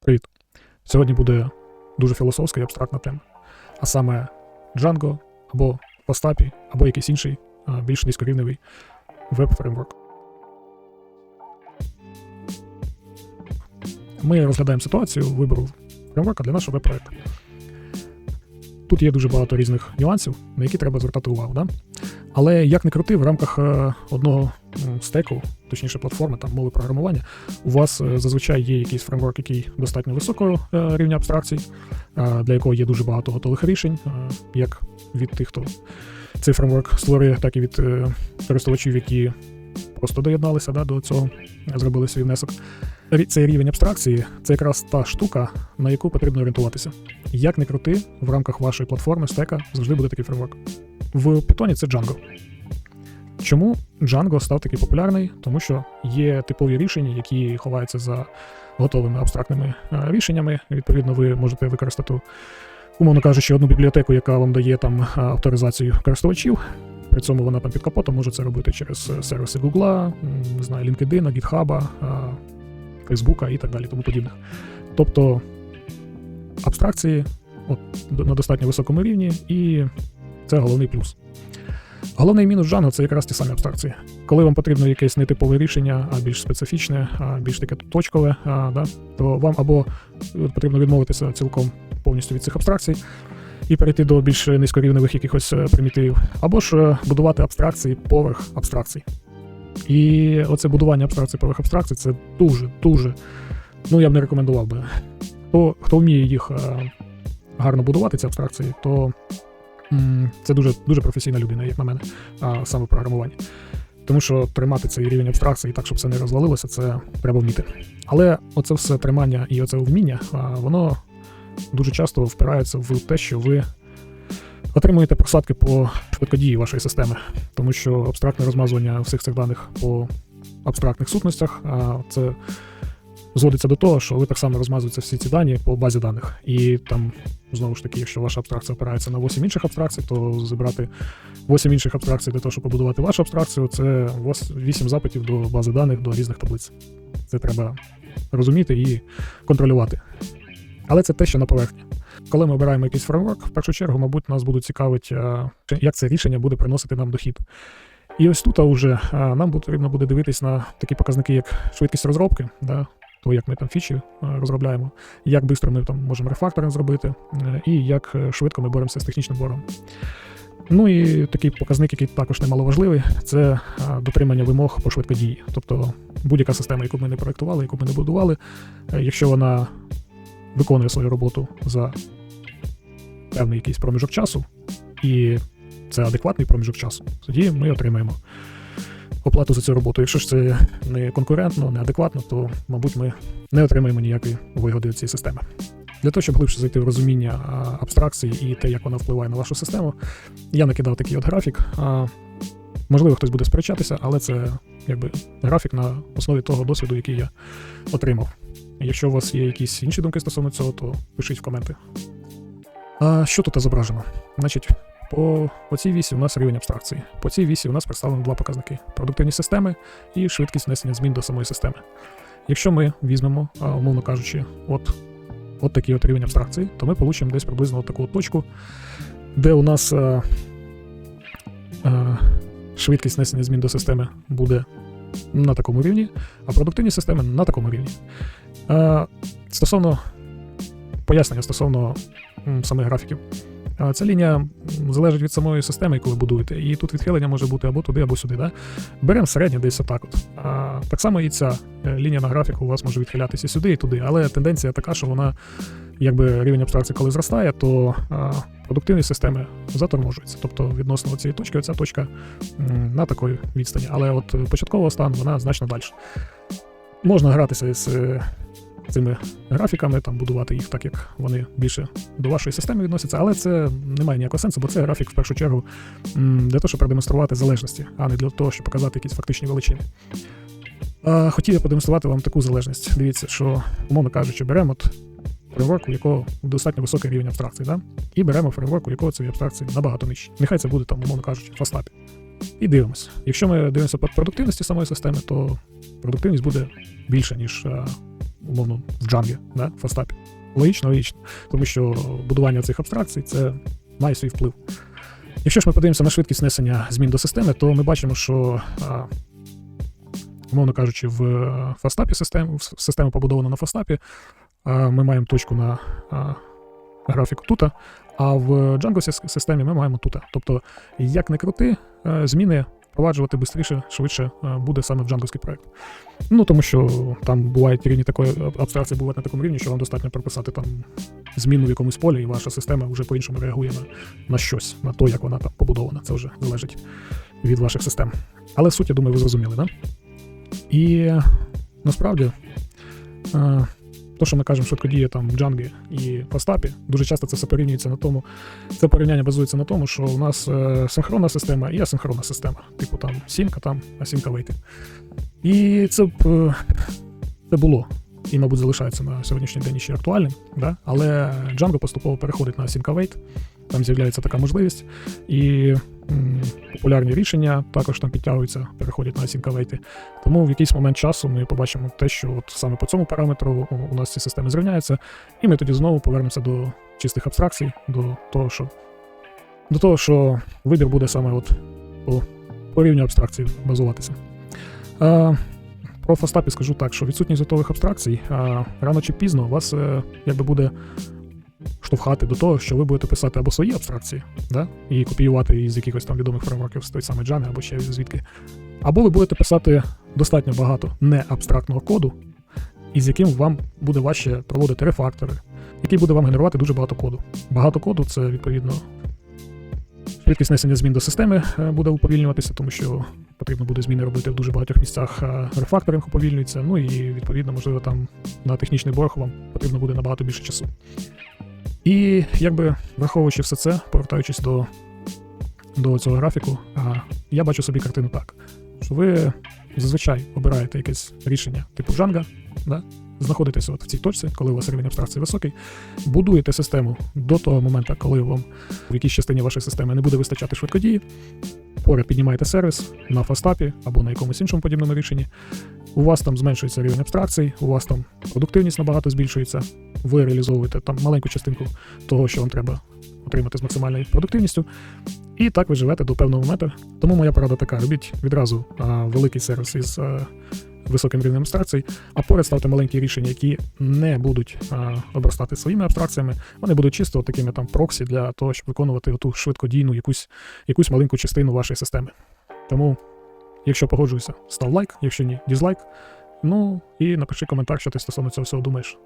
Привіт! Сьогодні буде дуже філософська і абстрактна тема, а саме Django або Postapy, або якийсь інший більш низькорівневий веб-фреймворк. Ми розглядаємо ситуацію вибору фреймворка для нашого веб-проекту. Тут є дуже багато різних нюансів, на які треба звертати увагу. Да? Але як не крути, в рамках е, одного стеку, точніше платформи, там мови програмування, у вас е, зазвичай є якийсь фреймворк, який достатньо високого е, рівня абстракцій, е, для якого є дуже багато готових рішень, як від тих, хто цей фреймворк створює, так і від користувачів, які просто доєдналися да, до цього, зробили свій внесок. Цей рівень абстракції це якраз та штука, на яку потрібно орієнтуватися. Як не крути, в рамках вашої платформи стека завжди буде такий фреймворк. В Python це Django. Чому Django став такий популярний? Тому що є типові рішення, які ховаються за готовими абстрактними е, рішеннями. Відповідно, ви можете використати, умовно кажучи, одну бібліотеку, яка вам дає там е, авторизацію користувачів. При цьому вона там під капотом може це робити через е, сервіси Google, не знаю, LinkedIn, GitHub, Facebook і так далі, тому подібних. Тобто абстракції от, на достатньо високому рівні, і це головний плюс. Головний мінус Django – це якраз ті самі абстракції. Коли вам потрібно якесь нетипове рішення, а більш специфічне, а більш таке точкове, а, да, то вам або е, потрібно відмовитися цілком повністю від цих абстракцій і перейти до більш низькорівневих якихось е, примітивів, або ж е, будувати абстракції поверх абстракцій. І оце будування абстракцій поверх абстракцій це дуже, дуже. Ну, я б не рекомендував би. Хто, хто вміє їх гарно будувати, ці абстракції, то це дуже, дуже професійна людина, як на мене, саме в програмуванні. Тому що тримати цей рівень абстракції так, щоб це не розвалилося, це треба вміти. Але оце все тримання і оце вміння, воно дуже часто впирається в те, що ви отримуєте просадки по швидкодії вашої системи, тому що абстрактне розмазування всіх цих даних по абстрактних сутностях це зводиться до того, що ви так само розмазуєте всі ці дані по базі даних. І там, знову ж таки, якщо ваша абстракція опирається на 8 інших абстракцій, то зібрати 8 інших абстракцій для того, щоб побудувати вашу абстракцію, це у 8 запитів до бази даних до різних таблиць. Це треба розуміти і контролювати. Але це те, що на поверхні. Коли ми обираємо якийсь фреймворк, в першу чергу, мабуть, нас будуть цікавить, а, як це рішення буде приносити нам дохід. І ось тут а, уже а, нам потрібно буде дивитись на такі показники, як швидкість розробки, да, то як ми там фічі розробляємо, як швидко ми там можемо рефакторинг зробити, е, і як е, швидко ми боремося з технічним бором. Ну і такий показник, який також немаловажливий, це дотримання вимог по швидкодії. Тобто будь-яка система, яку ми не проектували, яку ми не будували, е, якщо вона виконує свою роботу за певний якийсь проміжок часу, і це адекватний проміжок часу, тоді ми отримаємо оплату за цю роботу. Якщо ж це не конкурентно, не адекватно, то, мабуть, ми не отримаємо ніякої вигоди від цієї системи. Для того, щоб глибше зайти в розуміння абстракції і те, як вона впливає на вашу систему, я накидав такий от графік. Можливо, хтось буде сперечатися, але це якби графік на основі того досвіду, який я отримав. Якщо у вас є якісь інші думки стосовно цього, то пишіть в коменти. А що тут зображено? Значить, по, по цій вісі у нас рівень абстракції. По цій вісі у нас представлено два показники: продуктивні системи і швидкість внесення змін до самої системи. Якщо ми візьмемо, умовно кажучи, от, от такий от рівень абстракції, то ми получимо десь приблизно от таку от точку, де у нас а, а, швидкість внесення змін до системи буде на такому рівні, а продуктивні системи на такому рівні. Е, Стосовно пояснення стосовно м, самих графіків. Ця лінія залежить від самої системи, яку ви будуєте, і тут відхилення може бути або туди, або сюди. Да? Беремо середнє десь отак. От. А, так само і ця е, лінія на графіку у вас може відхилятися сюди, і туди. Але тенденція така, що вона, якби рівень абстракції, коли зростає, то а, продуктивні системи заторможуються. Тобто відносно цієї точки, оця точка на такої відстані. Але от е, початкового стану вона значно далі. Можна гратися з е, цими графіками, там будувати їх так, як вони більше до вашої системи відносяться, але це не має ніякого сенсу, бо це графік в першу чергу для того, щоб продемонструвати залежності, а не для того, щоб показати якісь фактичні величини. Хотів я продемонструвати вам таку залежність. Дивіться, що, умовно кажучи, беремо от фреймворк, у якого достатньо високий рівень абстракції, да? і беремо фреймворк, у якого цієї абстракції набагато нижче. Нехай це буде там, умовно кажучи, фастапі. І дивимося. Якщо ми дивимося по продуктивності самої системи, то продуктивність буде більша, ніж умовно, в Django, да, в Фастапі. Логічно, логічно. Тому що будування цих абстракцій це має свій вплив. Якщо ж ми подивимося на швидкість внесення змін до системи, то ми бачимо, що, умовно кажучи, в Фастапі система, система побудована на Фастапі, ми маємо точку на графіку тута, а в Django системі ми маємо тута. Тобто, як не крути, е, зміни впроваджувати швидше, швидше е, буде саме в джанговський проект. Ну тому що там бувають рівні такої абстракції бувають на такому рівні, що вам достатньо прописати там зміну в якомусь полі, і ваша система вже по-іншому реагує на, на щось, на те, як вона там побудована. Це вже залежить від ваших систем. Але суть, я думаю, ви зрозуміли, да? І е, насправді. То, що ми кажемо, швидкодія там в Django і Фастапі, дуже часто це все порівнюється на тому. Це порівняння базується на тому, що у нас е, синхронна система і асинхронна система. Типу там сімка, там асінка вейти. І це б е, це було. І, мабуть, залишається на сьогоднішній день ще актуальним, да? але Django поступово переходить на Async Await, там з'являється така можливість, і популярні рішення також там підтягуються, переходять на Async Тому в якийсь момент часу ми побачимо те, що от саме по цьому параметру у- у нас ці системи зрівняються, і ми тоді знову повернемося до чистих абстракцій, до того, що до того, що вибір буде саме от по, по рівню абстракції базуватися. А, про Фастапі скажу так, що відсутність готових абстракцій а, рано чи пізно у вас е, якби буде штовхати до того, що ви будете писати або свої абстракції, да? і копіювати із якихось там відомих фреймворків з той самий Django або ще звідки. Або ви будете писати достатньо багато неабстрактного коду, із яким вам буде важче проводити рефактори, який буде вам генерувати дуже багато коду. Багато коду це відповідно швидкість несення змін до системи е, буде уповільнюватися, тому що потрібно буде зміни робити в дуже багатьох місцях. Рефакторинг уповільнюється. Ну і відповідно, можливо, там на технічний борг вам потрібно буде набагато більше часу. І якби враховуючи все це, повертаючись до, до цього графіку, я бачу собі картину так, що ви зазвичай обираєте якесь рішення типу Django, да? знаходитеся от в цій точці, коли у вас рівень абстракції високий, будуєте систему до того моменту, коли вам в якійсь частині вашої системи не буде вистачати швидкодії, поряд піднімаєте сервіс на фастапі або на якомусь іншому подібному рішенні. У вас там зменшується рівень абстракцій, у вас там продуктивність набагато збільшується, ви реалізовуєте там маленьку частинку того, що вам треба отримати з максимальною продуктивністю. І так ви живете до певного моменту. Тому моя порада така: робіть відразу а, великий сервіс із а, високим рівнем абстракцій, а поряд ставте маленькі рішення, які не будуть а, обростати своїми абстракціями. Вони будуть чисто такими там проксі для того, щоб виконувати ту швидкодійну якусь, якусь маленьку частину вашої системи. Тому, якщо погоджуюся, став лайк, якщо ні, дізлайк. Ну і напиши коментар, що ти стосовно цього всього думаєш.